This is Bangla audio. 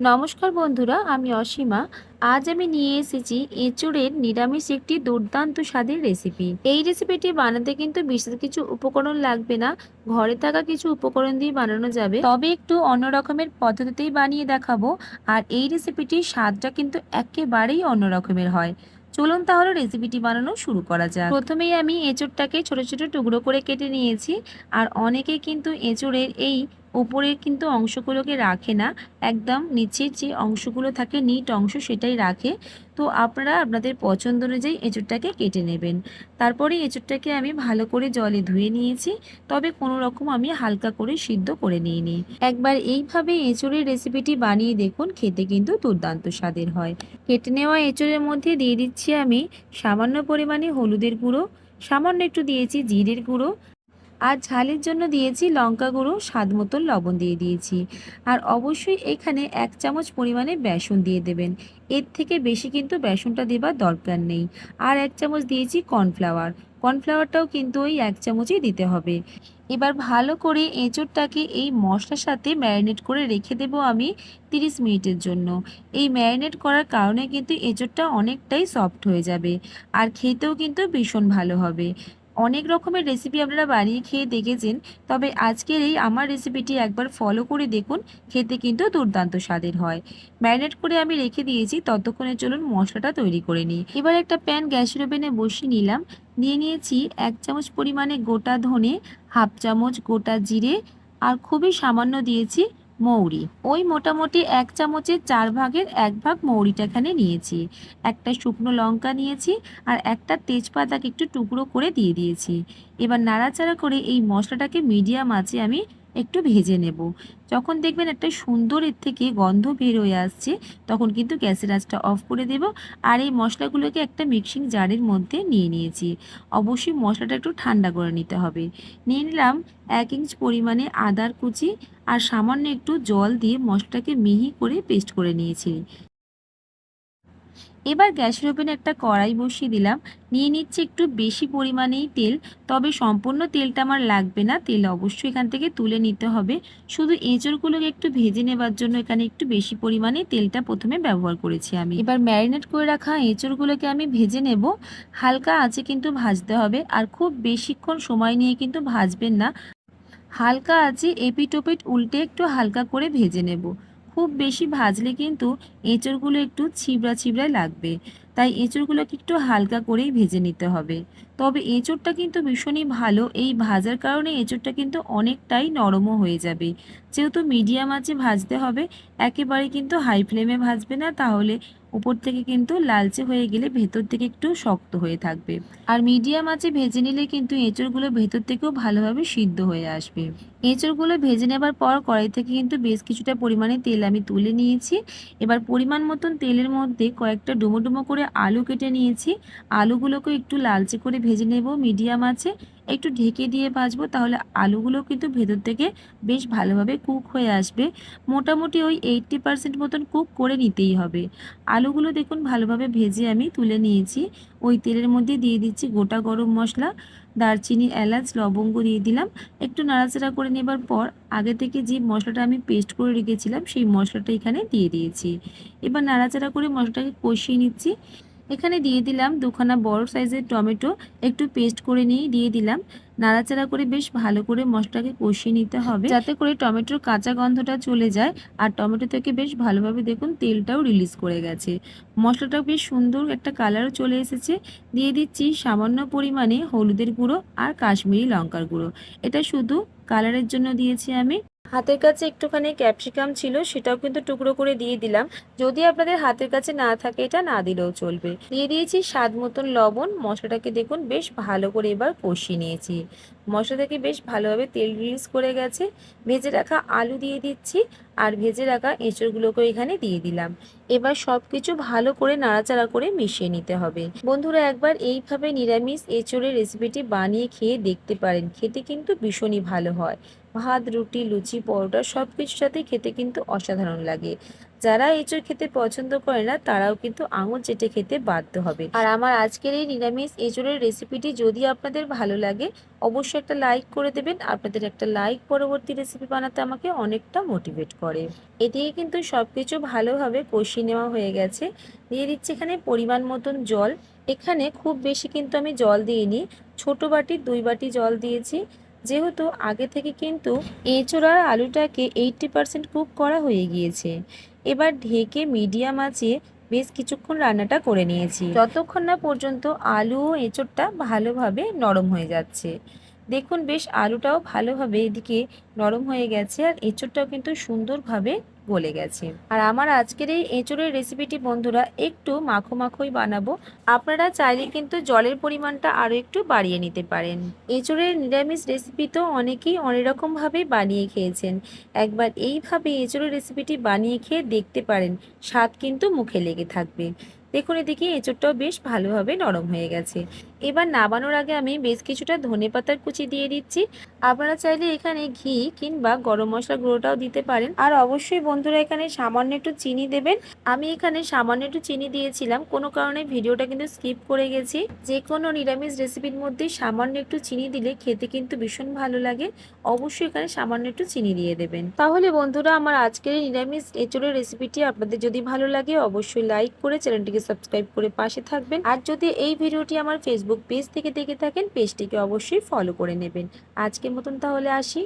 নমস্কার বন্ধুরা, আমি অসীমা। আজ আমি নিয়ে এসেছি এঁচুড়ের নিরামিষ একটি দুর্দান্ত স্বাদের রেসিপি এই রেসিপিটি বানাতে কিন্তু বিশেষ কিছু উপকরণ লাগবে না, ঘরে থাকা কিছু উপকরণ দিয়ে বানানো যাবে। তবে একটু অন্য রকমের পদ্ধতিতেই বানিয়ে দেখাবো, আর এই রেসিপিটির স্বাদটা কিন্তু একেবারেই অন্য রকমের হয়। চলুন তাহলে রেসিপিটি বানানো শুরু করা যাক। প্রথমেই আমি এঁচড়টাকে ছোট ছোট টুকরো করে কেটে নিয়েছি, আর অনেকে কিন্তু এঁচড়ের এই উপরের কিন্তু অংশগুলোকে রাখে না, একদম নিচের যে অংশগুলো থাকে নিট অংশ সেটাই রাখে। তো আপনারা আপনাদের পছন্দ অনুযায়ী এঁচড়টাকে কেটে নেবেন। তারপরে এঁচড়টাকে আমি ভালো করে জলে ধুয়ে নিয়েছি, তবে কোনো রকম আমি হালকা করে সিদ্ধ করে নিইনি। একবার এইভাবে এঁচড়ের রেসিপিটি বানিয়ে দেখুন, খেতে কিন্তু দুর্দান্ত স্বাদের হয়। কেটে নেওয়া এঁচড়ের মধ্যে দিয়ে দিচ্ছি আমি সামান্য পরিমাণে হলুদের গুঁড়ো, সামান্য একটু দিয়েছি জিরের গুঁড়ো আর ঝালের জন্য দিয়েছি লঙ্কা গুঁড়ো, স্বাদ মতন লবণ দিয়ে দিয়েছি। আর অবশ্যই এখানে এক চামচ পরিমাণে বেসন দিয়ে দেবেন। এর থেকে বেশি কিন্তু বেসনটা দেবার দরকার নেই। আর এক চামচ দিয়েছি কর্নফ্লাওয়ার। কর্নফ্লাওয়ারটাও কিন্তু ওই এক চামচই দিতে হবে। এবার ভালো করে এঁচোড়টাকে এই মশলার সাথে ম্যারিনেট করে রেখে দেবো আমি তিরিশ মিনিটের জন্য। এই ম্যারিনেট করার কারণে কিন্তু এঁচোড়টা অনেকটাই সফট হয়ে যাবে। আর খেতেও কিন্তু ভীষণ ভালো হবে। অনেক রকমের রেসিপি আপনারা বানিয়ে খেয়ে দেখেছেন, তবে আজকের এই আমার রেসিপিটি একবার ফলো করে দেখুন, খেতে কিন্তু দুর্দান্ত স্বাদের হয়। ম্যারিনেট করে আমি রেখে দিয়েছি, ততক্ষণে চলুন মশলাটা তৈরি করে নিই। এবার একটা প্যান গ্যাসের ওভেনে বসিয়ে নিলাম, নিয়ে নিয়েছি এক চামচ পরিমাণে গোটা ধনে, হাফ চামচ গোটা জিরে, আর খুবই সামান্য দিয়েছি মৌরি। ওই মোটামুটি এক চামচের চার ভাগের এক ভাগ মৌরিটা এখানে নিয়েছি। একটা শুকনো লঙ্কা নিয়েছি আর একটা তেজপাতাকে একটু টুকরো করে দিয়ে দিয়েছি। এবার নাড়াচাড়া করে এই মশলাটাকে মিডিয়াম আছে আমি একটু ভেজে নেব। যখন দেখবেন একটা সুন্দর এর থেকে গন্ধ বের হয়ে আসছে, তখন কিন্তু গ্যাসের আঁচটা অফ করে দেব আর এই মশলাগুলোকে একটা মিক্সিং জারের মধ্যে নিয়ে নিয়েছি। অবশ্যই মশলাটা একটু ঠান্ডা করে নিতে হবে। নিয়ে নিলাম এক ইঞ্চ পরিমাণে আদার কুচি আর সামান্য একটু জল দিয়ে মশলাটাকে মিহি করে পেস্ট করে নিয়েছি। এবার গ্যাসের ওভেনে একটা কড়াই বসিয়ে দিলাম। নিয়ে নিচ্ছি একটু বেশি পরিমাণেই তেল, তবে সম্পূর্ণ তেলটা আমার লাগবে না। তেল অবশ্যই এখান থেকে তুলে নিতে হবে। শুধু এঁচড়গুলোকে একটু ভেজে নেবার জন্য এখানে একটু বেশি পরিমাণে তেলটা প্রথমে ব্যবহার করেছি আমি। এবার ম্যারিনেট করে রাখা এঁচড়গুলোকে আমি ভেজে নেব। হালকা আছে কিন্তু ভাজতে হবে। আর খুব বেশিক্ষণ সময় নিয়ে কিন্তু ভাজবেন না। হালকা আছে এপিটোপিট উল্টে একটু হালকা করে ভেজে নেব। খুব বেশি ভাজলে কিন্তু এঁচড়গুলো একটু ছিবড়া ছিবড়ায় লাগবে। তাই এঁচড়গুলোকে একটু হালকা করেই ভেজে নিতে হবে। তবে এঁচড়টা কিন্তু ভীষণই ভালো। এই ভাজার কারণে এঁচড়টা কিন্তু অনেকটাই নরমও হয়ে যাবে। যেহেতু মিডিয়াম আঁচে ভাজতে হবে, একেবারে কিন্তু হাই ফ্লেমে ভাজবে না, তাহলে উপর থেকে কিন্তু লালচে হয়ে গেলে ভেতর থেকে একটু শক্ত হয়ে থাকবে। আর মিডিয়াম আঁচে ভেজে নিলে কিন্তু এঁচড়গুলো ভেতর থেকেও ভালোভাবে সিদ্ধ হয়ে আসবে। এঁচড়গুলো ভেজে নেবার পর কড়াই থেকে কিন্তু বেশ কিছুটা পরিমাণে তেল আমি তুলে নিয়েছি। এবার পরিমাণ মতন তেলের মধ্যে কয়েকটা ডুমো ডুমো করে আলু কেটে নিয়েছি। আলুগুলোকে একটু লালচে করে ভেজে নেব মিডিয়াম আছে। একটু ঢেকে দিয়ে ভাজবো, তাহলে আলুগুলো কিন্তু ভেতর থেকে বেশ ভালোভাবে কুক হয়ে আসবে। মোটামুটি ওই এইট্টি পার্সেন্ট মতন কুক করে নিতেই হবে। আলুগুলো দেখুন ভালোভাবে ভেজে আমি তুলে নিয়েছি। ওই তেলের মধ্যে দিয়ে দিচ্ছি গোটা গরম মশলা, দারচিনি, এলাচ, লবঙ্গ দিয়ে দিলাম। একটু নাড়াচাড়া করে নেবার পর আগে থেকে যে মশলাটা আমি পেস্ট করে রেখেছিলাম, সেই মশলাটা এখানে দিয়ে দিয়েছি। এবার নাড়াচাড়া করে মশলাটাকে কষিয়ে নিচ্ছি। এখানে দিয়ে দিলাম দুখানা বড় সাইজের টমেটো, একটু পেস্ট করে নিয়ে দিয়ে দিলাম। নাড়াচাড়া করে বেশ ভালো করে মশলাটাকে কষিয়ে নিতে হবে। যাতে করে টমেটোর কাঁচা গন্ধটা চলে যায়। আর টমেটো থেকে বেশ ভালোভাবে দেখুন তেলটাও রিলিজ করে গেছে। মশলাটা বেশ সুন্দর একটা কালারও চলে এসেছে। দিয়ে দিচ্ছি সামান্য পরিমাণে হলুদের গুঁড়ো আর কাশ্মীরি লঙ্কার গুঁড়ো। এটা শুধু কালারের জন্য দিয়েছি আমি। হাতের কাছে একটুখানি ক্যাপসিকাম ছিল, সেটাও কিন্তু টুকরো করে দিয়ে দিলাম। যদি আপনাদের হাতের কাছে না থাকে, এটা না দিলেও চলবে। দিয়ে দিয়েছি স্বাদ মতন লবণ। মশলাটাকে দেখুন, বেশ ভালো করে এবার কষিয়ে নিয়েছি। মশলা থেকে বেশ ভালোভাবে তেল রিলিজ করে গেছে। ভেজে রাখা আলু দিয়ে দিচ্ছি আর ভেজে রাখা এঁচড়গুলোকে এখানে দিয়ে দিলাম। এবার সব কিছু ভালো করে নাড়াচাড়া করে মিশিয়ে নিতে হবে। বন্ধুরা, একবার এইভাবে নিরামিষ এঁচড়ের রেসিপিটি বানিয়ে খেয়ে দেখতে পারেন। খেতে কিন্তু ভীষণই ভালো হয়। ভাত, রুটি, লুচি, পরোটা সব কিছুর সাথে খেতে কিন্তু অসাধারণ লাগে। যারা এঁচড় খেতে পছন্দ করে না, তারাও কিন্তু আঙুল চেটে খেতে বাধ্য হবে। আর আমার আজকের এই নিরামিষ এঁচড়ের রেসিপিটি যদি আপনাদের ভালো লাগে, অবশ্যই একটা লাইক করে দেবেন। আপনাদের একটা লাইক পরবর্তী রেসিপি বানাতে আমাকে অনেকটা মোটিভেট করে। এদিকে কিন্তু সব কিছু ভালোভাবে কষিয়ে নেওয়া হয়ে গেছে। দিয়ে দিচ্ছি এখানে পরিমাণ মতন জল। এখানে খুব বেশি কিন্তু আমি জল দিইনি। ছোট বাটির দুই বাটি জল দিয়েছি। যেহেতু আগে থেকে কিন্তু এঁচোড় আর আলুটাকে এইটটি পারসেন্ট কুক করা হয়ে গিয়েছে। এবার ঢেকে মিডিয়াম আঁচে বেশ কিছুক্ষণ রান্নাটা করে নিয়েছি। যতক্ষণ না পর্যন্ত আলু ও এঁচোড়টা ভালোভাবে নরম হয়ে যাচ্ছে। দেখুন বেশ আলুটাও ভালোভাবে এদিকে নরম হয়ে গেছে আর এঁচোড়টাও কিন্তু সুন্দরভাবে গলে গেছে। আর আমার আজকের এই এঁচোড়ের রেসিপিটি বন্ধুরা একটু মাখো মাখোই বানাবো। আপনারা চাইলে কিন্তু জলের পরিমাণটা আরও একটু বাড়িয়ে নিতে পারেন। এঁচোড়ের নিরামিষ রেসিপি তো অনেকেই অনেক রকমভাবেই বানিয়ে খেয়েছেন। একবার এইভাবে এঁচোড়ের রেসিপিটি বানিয়ে খেয়ে দেখতে পারেন, স্বাদ কিন্তু মুখে লেগে থাকবে। দেখুন এদিকে এঁচোড়টাও বেশ ভালোভাবে নরম হয়ে গেছে। এবার নাবানোর আগে আমি বেশ কিছুটা ধনে পাতার কুচি দিয়ে দিচ্ছি। আপনারা চাইলে এখানে ঘি কিংবা গরম মশলা গুঁড়োটাও দিতে পারেন। আর অবশ্যই বন্ধুরা এখানে সামান্য একটু চিনি দেবেন। আমি এখানে সামান্য একটু চিনি দিয়েছিলাম। কোনো কারণে ভিডিওটা কিন্তু স্কিপ করে গেছি। যে কোনো নিরামিষ রেসিপির মধ্যে সামান্য একটু চিনি দিলে খেতে কিন্তু ভীষণ ভালো লাগে। অবশ্যই এখানে সামান্য একটু চিনি দিয়ে দেবেন। তাহলে বন্ধুরা, আমার আজকের নিরামিষ এঁচড়ের রেসিপিটি আপনাদের যদি ভালো লাগে, অবশ্যই লাইক করে চ্যানেলটিকে সাবস্ক্রাইব করে পাশে থাকবেন। আর যদি এই ভিডিওটি আমার ফেসবুক পেজ থেকে দেখে থাকেন পেজটিকে অবশ্যই ফলো করে নেবেন। আজকের মতন তাহলে আসি।